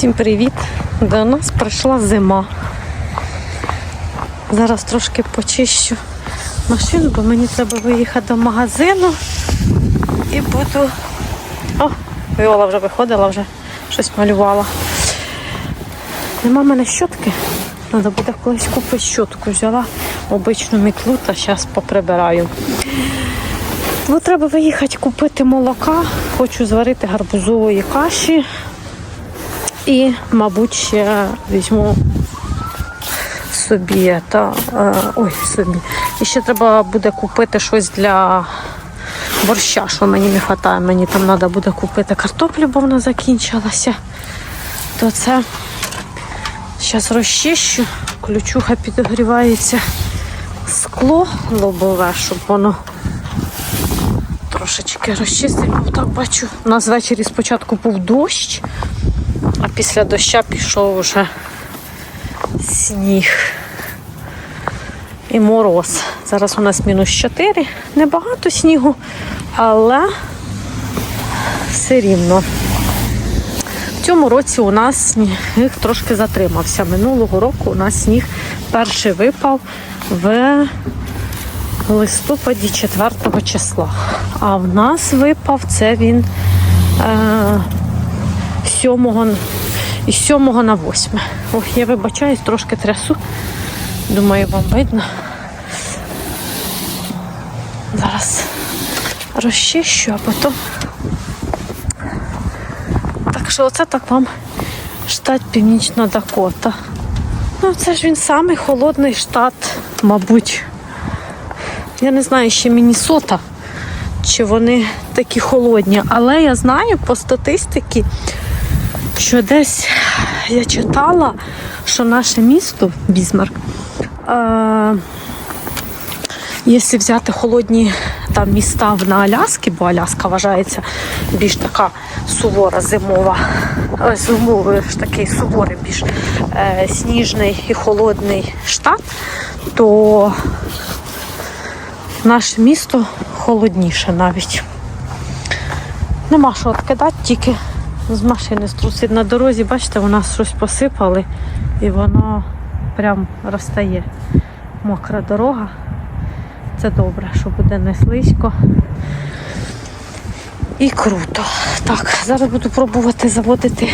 Всім привіт! До нас прийшла зима. Зараз трошки почищу машину, бо мені треба виїхати до магазину і буду. О, Віола вже виходила, вже щось малювала. Нема в мене щотки. Треба буде колись купити щотку. Взяла обичну мітлу та зараз поприбираю. Ну, треба виїхати купити молока. Хочу зварити гарбузової каші. І, мабуть, ще візьму собі та е, ой, собі. І ще треба буде купити щось для борща, що мені не вистачає. Мені там треба буде купити картоплю, бо вона закінчилася. То це зараз розчищу, ключуха підогрівається скло лобове, щоб воно трошечки розчистимо. Так бачу. У нас ввечері спочатку був дощ, а після доща пішов уже сніг і мороз. Зараз у нас мінус 4. Небагато снігу, але все рівно. В цьому році у нас сніг трошки затримався. Минулого року у нас сніг перший випав в листопаді 4 числа. А в нас випав це він е, 7 із 7 на 8. Ох, я вибачаюсь, трошки трясу. Думаю, вам видно. Зараз розчищу, а потім. Так що оце так вам штат Північна Дакота. Ну, це ж він самий холодний штат, мабуть. Я не знаю, ще Мінісота, чи вони такі холодні, але я знаю по статистиці, що десь я читала, що наше місто Бізмарк, е, якщо взяти холодні там міста на Аляскі, бо Аляска вважається більш така сувора зимова, е, зимовий ж такий суворий, більш е, сніжний і холодний штат, то наше місто холодніше навіть. Нема що відкидати, тільки з машини струсить на дорозі, бачите, у нас щось посипали і воно прям розтає. Мокра дорога. Це добре, що буде не слизько. І круто. Так, зараз буду пробувати заводити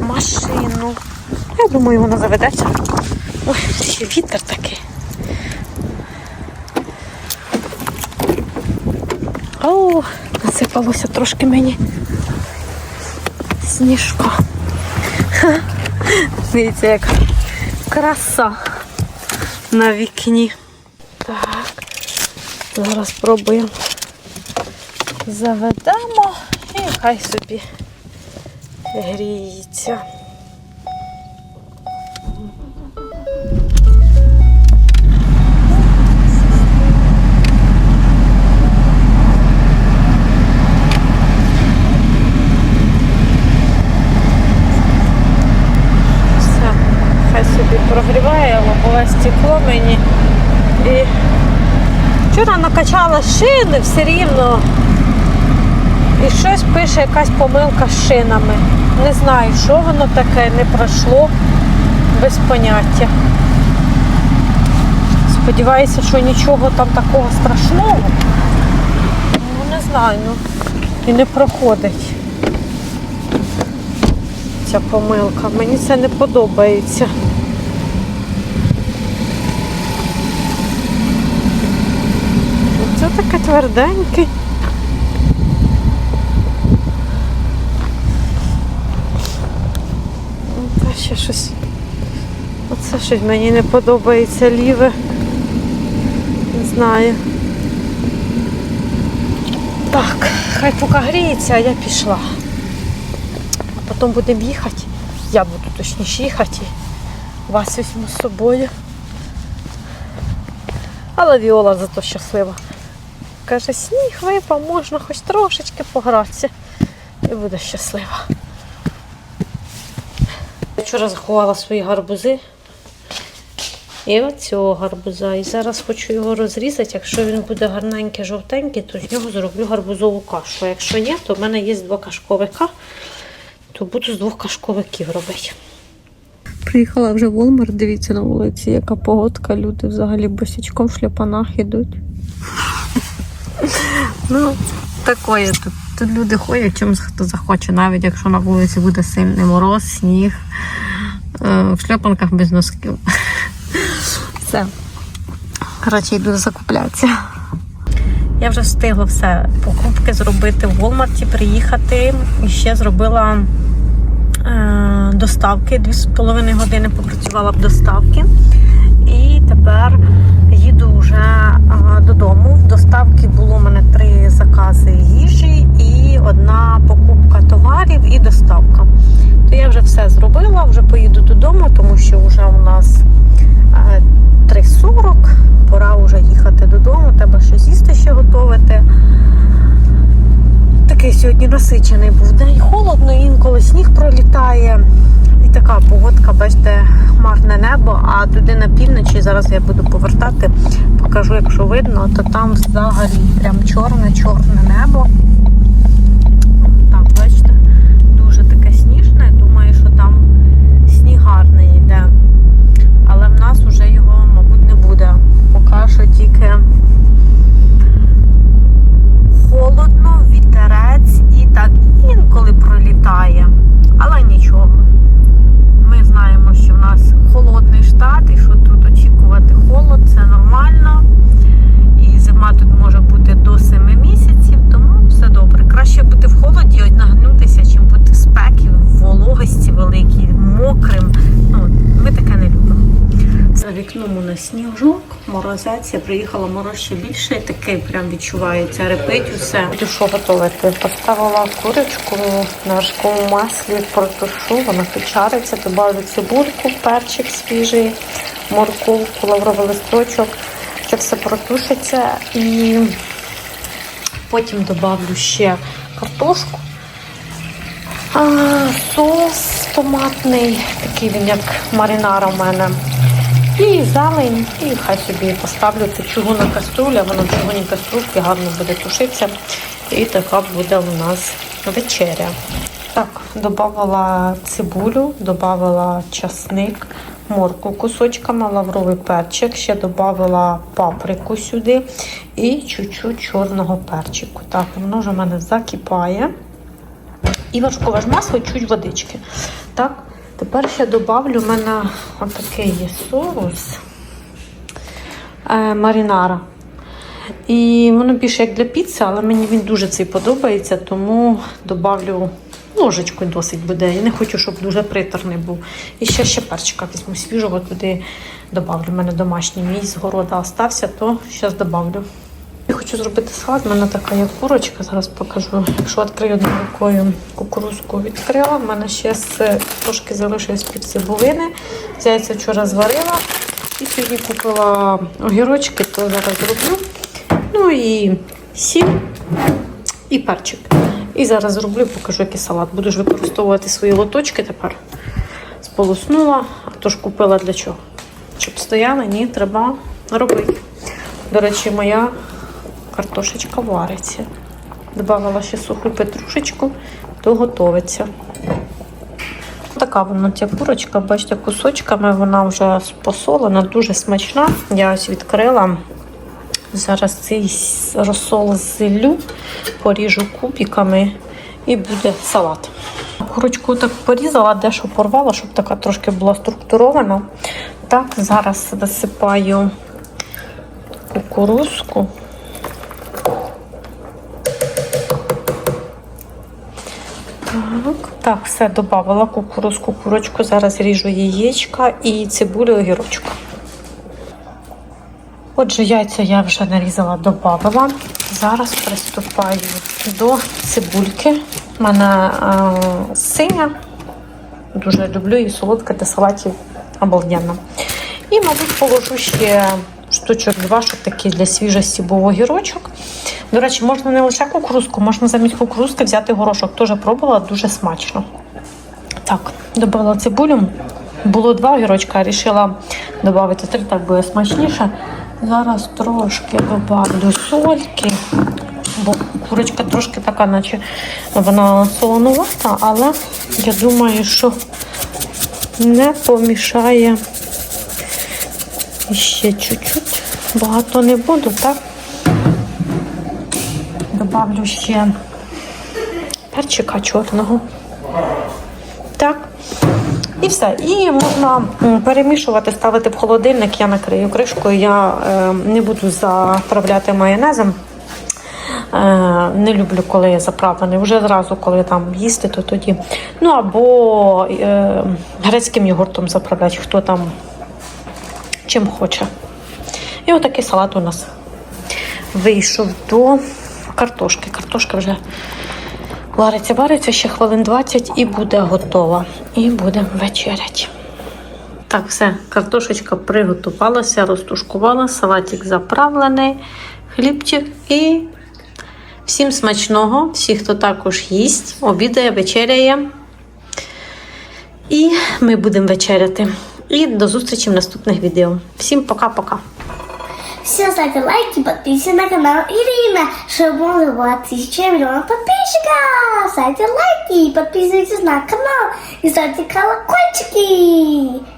машину. Я думаю, вона заведеться. Ой, ще вітер такий. О, насипалося трошки мені сніжка. Дивіться, як краса на вікні. Так, зараз спробуємо. Заведемо і хай собі гріється. Стекло мені. І вчора накачала шини все рівно. І щось пише якась помилка з шинами. Не знаю, що воно таке, не пройшло без поняття. Сподіваюся, що нічого там такого страшного. Ну, не знаю, ну і не проходить ця помилка. Мені це не подобається. Це таке тверденьке. Та ще щось. Оце щось мені не подобається ліве. Не знаю. Так, хай поки гріється, а я пішла. А потім будемо їхати. Я буду точніше їхати. Вас візьму з собою. Але Віола зато щаслива. Каже, сніг випав, можна хоч трошечки погратися. І буде щаслива. Вчора заховала свої гарбузи. І оцього гарбуза. І зараз хочу його розрізати. Якщо він буде гарненький, жовтенький, то з нього зроблю гарбузову кашу. А якщо ні, то в мене є два кашковика. то буду з двох кашковиків робити. Приїхала вже в Walmart, дивіться на вулиці, яка погодка, люди взагалі босячком в шляпанах ідуть. Ну, такое тут. Тут люди ходять, чим хто захоче, навіть якщо на вулиці буде сильний мороз, сніг, е, в шльопанках без носків. Все. Коротше, йду закуплятися. Я вже встигла все покупки зробити в Walmart, приїхати і ще зробила е, доставки. Дві з половиною години попрацювала в доставки. І тепер їду вже е, додому. В доставки було у мене три закази їжі і одна покупка товарів і доставка. То я вже все зробила, вже поїду додому, тому що вже у нас е, 3.40. Пора вже їхати додому, треба щось їсти ще готувати. Такий сьогодні насичений був день. Холодно, інколи сніг пролітає. І така погодка, бачите, хмарне небо, а туди на півночі, зараз я буду повертати, покажу, якщо видно, то там взагалі прям чорне-чорне небо. Так, бачите, дуже таке сніжне. Думаю, що там сніг гарний йде. Але в нас вже його, мабуть, не буде. Поки що тільки холодно, вітерець і так інколи пролітає. Але нічого. Ми знаємо, що в нас холодний штат і що тут очікувати холод, це нормально. І зима тут може бути до 7 місяців, тому все добре. Краще бути в холоді і нагнутися, чим бути в спекі, в вологості великій, мокрим. Ну, от, ми таке не любимо. За вікном у нас сніжок, морозець. Приїхала мороз ще більше, і такий прям відчувається, репить усе. Готувати. Поставила курочку на вершковому маслі, протушу, вона почариться, додаю цибульку, перчик свіжий, морковку, лавровий листочок. Це все протушиться і потім додавлю ще картошку. А, соус томатний, такий він як маринара в мене. І зелень, і хай собі поставлю цю чугунна каструля, вона в чугунній каструльці гарно буде тушитися. І така буде у нас вечеря. Так, додавала цибулю, додавала часник, морку кусочками, лавровий перчик, ще додавала паприку сюди і чуть-чуть чорного перчику. Так, воно вже в мене закипає. І вершкове ж масло, чуть водички. Так, тепер ще добавлю в мене отакий є соус е, марінара. І воно більше як для піци, але мені він дуже цей подобається, тому добавлю ложечку досить буде. Я не хочу, щоб дуже приторний був. І ще ще перчика візьму свіжого туди добавлю. У мене домашній мій з города остався, то зараз добавлю. Хочу зробити салат. У мене така є курочка, зараз покажу. Якщо відкрию одною рукою кукурузку відкрила, в мене ще трошки залишилось під цибулини. Яйця вчора зварила. І сьогодні купила огірочки, то зараз зроблю. Ну і сіль і перчик. І зараз зроблю, покажу, який салат. Буду ж використовувати свої лоточки тепер. Сполоснула, а то ж купила для чого? Щоб стояли, ні, треба робити. До речі, моя картошечка вариться. Добавила ще суху петрушечку, то готовиться. Така вона ця курочка, бачите, кусочками вона вже посолена, дуже смачна. Я ось відкрила. Зараз цей розсол зіллю, поріжу кубиками і буде салат. Курочку так порізала, дещо порвала, щоб така трошки була структурована. Так, зараз висипаю кукурузку. Так, так, все додавала кукурузку, курочку. Зараз ріжу яєчка і цибулю огірочку. Отже, яйця я вже нарізала, додавала. Зараз приступаю до цибульки. У мене е, синя. Дуже люблю її солодка для салатів обалденно. І, мабуть, положу ще штучок два, щоб такий для свіжості був огірочок. До речі, можна не лише кукурузку, можна замість кукурузки взяти горошок. Теж пробувала дуже смачно. Так, додала цибулю. Було два огірочка, вирішила додати три, так буде смачніше. Зараз трошки добавлю сольки, бо Курочка трошки така, наче вона солонувата, але я думаю, що не помішає ще чуть-чуть. Багато не буду, так? Добавлю ще перчика чорного. Так. І все. І можна перемішувати, ставити в холодильник. Я накрию кришкою. Я е, не буду заправляти майонезом. Е, не люблю, коли я заправлений. Вже зразу, коли там їсти, то тоді. Ну або е, грецьким йогуртом заправляти, хто там чим хоче. І отакий салат у нас вийшов до картошки. Картошка вже вариться, вариться ще хвилин 20 і буде готова. І будемо вечерять. Так, все, картошечка приготувалася, розтушкувала, салатик заправлений, хлібчик і всім смачного, всі, хто також їсть, обідає, вечеряє. І ми будемо вечеряти. І до зустрічі в наступних відео. Всім пока-пока. Все, ставьте лайки, подписывайтесь на канал Ирина, чтобы он было тысяча миллионов подписчиков. Ставьте лайки, подписывайтесь на канал и ставьте колокольчики.